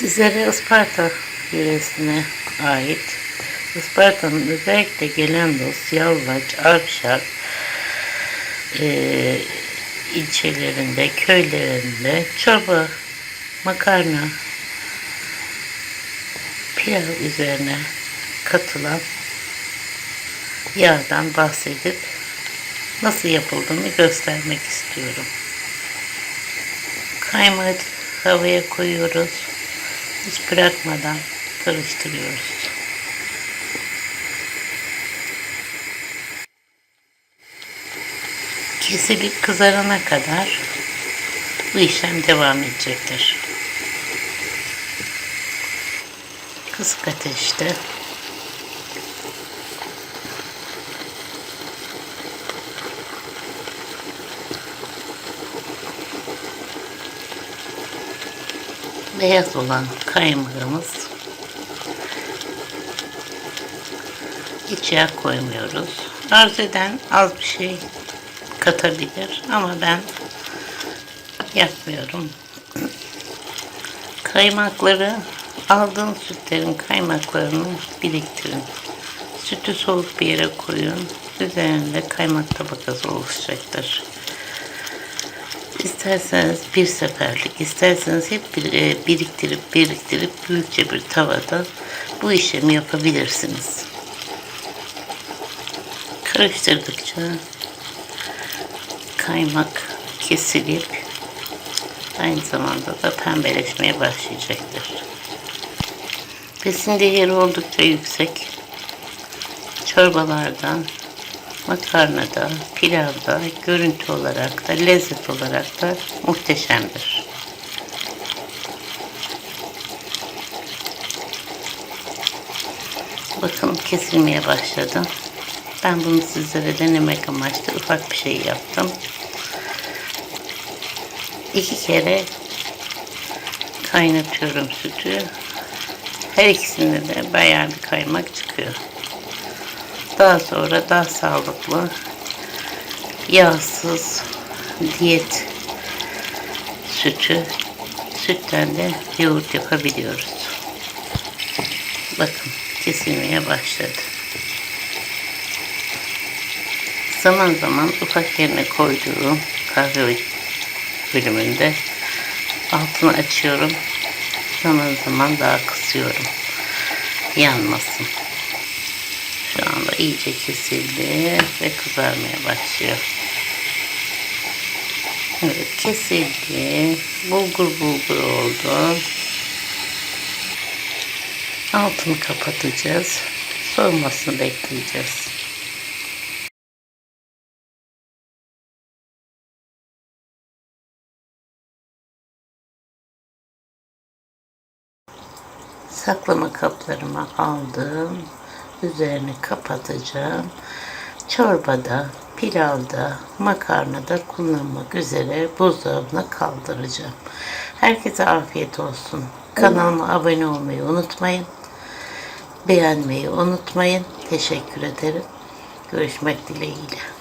Sizlere Isparta yöresine ait Isparta'nın özellikle Gelendos, Yalvaç, Avşar eee, ilçelerinde, köylerinde çorba, makarna, pilav üzerine katılan yağdan bahsedip nasıl yapıldığını göstermek istiyorum. Kaymağı havaya koyuyoruz. Hiç bırakmadan karıştırıyoruz. Kesilip kızarana kadar bu işlem devam edecektir. Kısık ateşte beyaz olan kaymağımız yağ koymuyoruz. Arzu eden az bir şey katabilir ama ben yapmıyorum. Kaymakları aldığın sütlerin kaymaklarını biriktirin. Sütü soğuk bir yere koyun. Üzerinde kaymak tabakası oluşacaktır. İsterseniz bir seferlik, isterseniz hep bir, e, biriktirip biriktirip büyükçe bir tavada bu işlemi yapabilirsiniz. Karıştırdıkça kaymak kesilip aynı zamanda da pembeleşmeye başlayacaktır. Besin değeri oldukça yüksek. Çorbalarda, makarnada, pilavda, görüntü olarak da, lezzet olarak da muhteşemdir. Bakın kesilmeye başladı. Ben bunu sizlere denemek amaçlı ufak bir şey yaptım. İki kere kaynatıyorum sütü. Her ikisinde de bayağı bir kaymak çıkıyor. Daha sonra daha sağlıklı, yağsız, diyet sütü, sütten de yoğurt yapabiliyoruz. Bakın kesilmeye başladı. Zaman zaman ufak yerine koyduğum kahve bölümünde altını açıyorum. Zaman zaman daha kısıyorum. Yanmasın. İyice kesildi ve kızarmaya başlıyor. Evet kesildi. Bulgur bulgur oldu. Altını kapatacağız. Soğumasını bekleyeceğiz. Saklama kaplarıma aldım. Üzerini kapatacağım. Çorbada, pilavda, makarnada kullanmak üzere buzdolabına kaldıracağım. Herkese afiyet olsun. Kanalıma abone olmayı unutmayın. Beğenmeyi unutmayın. Teşekkür ederim. Görüşmek dileğiyle.